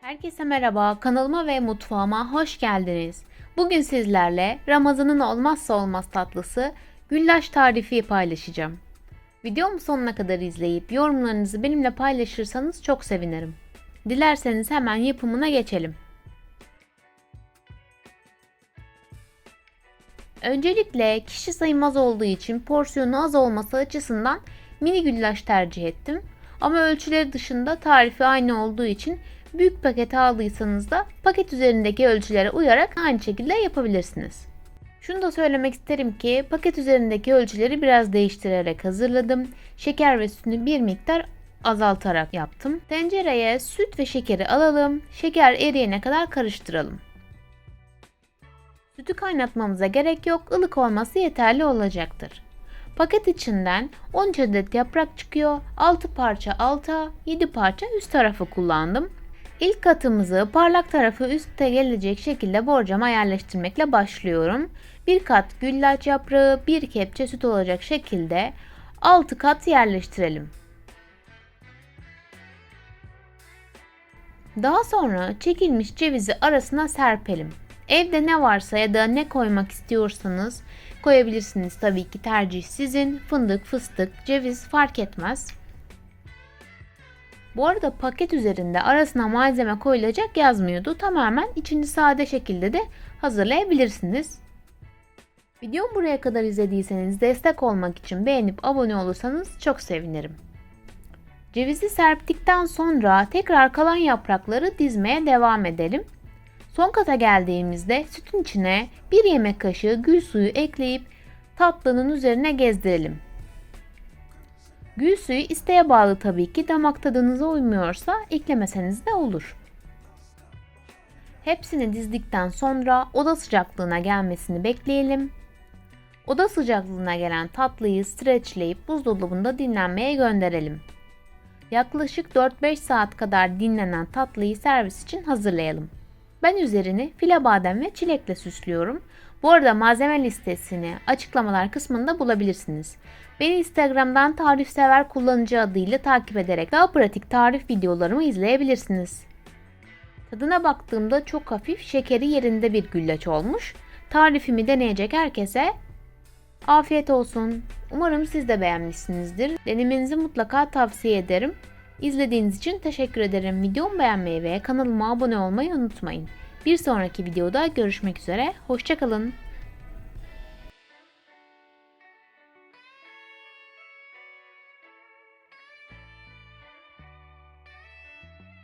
Herkese merhaba, kanalıma ve mutfağıma hoş geldiniz. Bugün sizlerle Ramazan'ın olmazsa olmaz tatlısı güllaç tarifi paylaşacağım. Videomu sonuna kadar izleyip yorumlarınızı benimle paylaşırsanız çok sevinirim. Dilerseniz hemen yapımına geçelim. Öncelikle kişi sayım az olduğu için porsiyonu az olması açısından mini güllaç tercih ettim. Ama ölçüleri dışında tarifi aynı olduğu için büyük paket aldıysanız da paket üzerindeki ölçülere uyarak aynı şekilde yapabilirsiniz. Şunu da söylemek isterim ki paket üzerindeki ölçüleri biraz değiştirerek hazırladım. Şeker ve sütünü bir miktar azaltarak yaptım. Tencereye süt ve şekeri alalım. Şeker eriyene kadar karıştıralım. Sütü kaynatmamıza gerek yok. ılık olması yeterli olacaktır. Paket içinden 13 adet yaprak çıkıyor. 6 parça alta, 7 parça üst tarafı kullandım. İlk katımızı parlak tarafı üstte gelecek şekilde borcama yerleştirmekle başlıyorum. Bir kat güllaç yaprağı, bir kepçe süt olacak şekilde 6 kat yerleştirelim. Daha sonra çekilmiş cevizi arasına serpelim. Evde ne varsa ya da ne koymak istiyorsanız koyabilirsiniz. Tabii ki tercih sizin. Fındık, fıstık, ceviz fark etmez. Bu arada paket üzerinde arasına malzeme koyulacak yazmıyordu. Tamamen içini sade şekilde de hazırlayabilirsiniz. Videomu buraya kadar izlediyseniz destek olmak için beğenip abone olursanız çok sevinirim. Cevizi serptikten sonra tekrar kalan yaprakları dizmeye devam edelim. Son kata geldiğimizde sütün içine bir yemek kaşığı gül suyu ekleyip tatlının üzerine gezdirelim. Gül suyu isteğe bağlı tabii ki damak tadınıza uymuyorsa eklemeseniz de olur. Hepsini dizdikten sonra oda sıcaklığına gelmesini bekleyelim. Oda sıcaklığına gelen tatlıyı streçleyip buzdolabında dinlenmeye gönderelim. Yaklaşık 4-5 saat kadar dinlenen tatlıyı servis için hazırlayalım. Ben üzerini file badem ve çilekle süslüyorum. Bu arada malzeme listesini açıklamalar kısmında bulabilirsiniz. Beni Instagram'dan tarif sever kullanıcı adıyla takip ederek daha pratik tarif videolarımı izleyebilirsiniz. Tadına baktığımda çok hafif şekeri yerinde bir güllaç olmuş. Tarifimi deneyecek herkese afiyet olsun. Umarım siz de beğenmişsinizdir. Denemenizi mutlaka tavsiye ederim. İzlediğiniz için teşekkür ederim. Videomu beğenmeyi ve kanalıma abone olmayı unutmayın. Bir sonraki videoda görüşmek üzere. Hoşçakalın.